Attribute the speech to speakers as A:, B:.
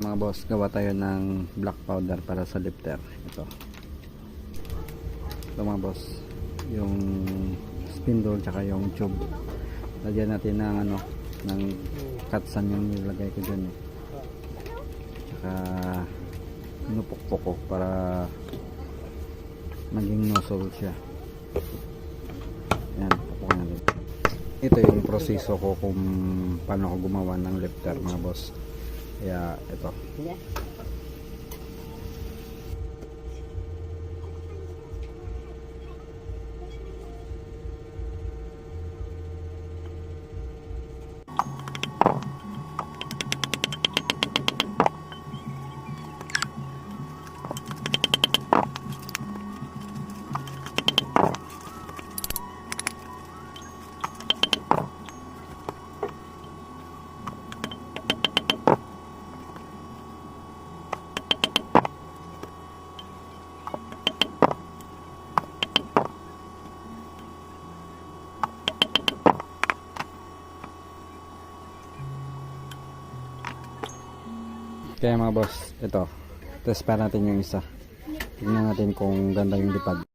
A: Mga boss, gawa tayo ng black powder para sa lifter. Ito. Ito mga boss. Yung spindle tsaka yung tube. Lagyan natin ng ano, ng katsan yung nilagay ko dyan. Eh. Tsaka nupukpok ko para maging nozzle siya. Yan, pupukan natin. Ito yung proseso ko kung paano ako gumawa ng lifter mga boss. Kaya ito. Kaya mga boss, ito. Test pa natin yung isa. Tignan natin kung ganda yung lipad.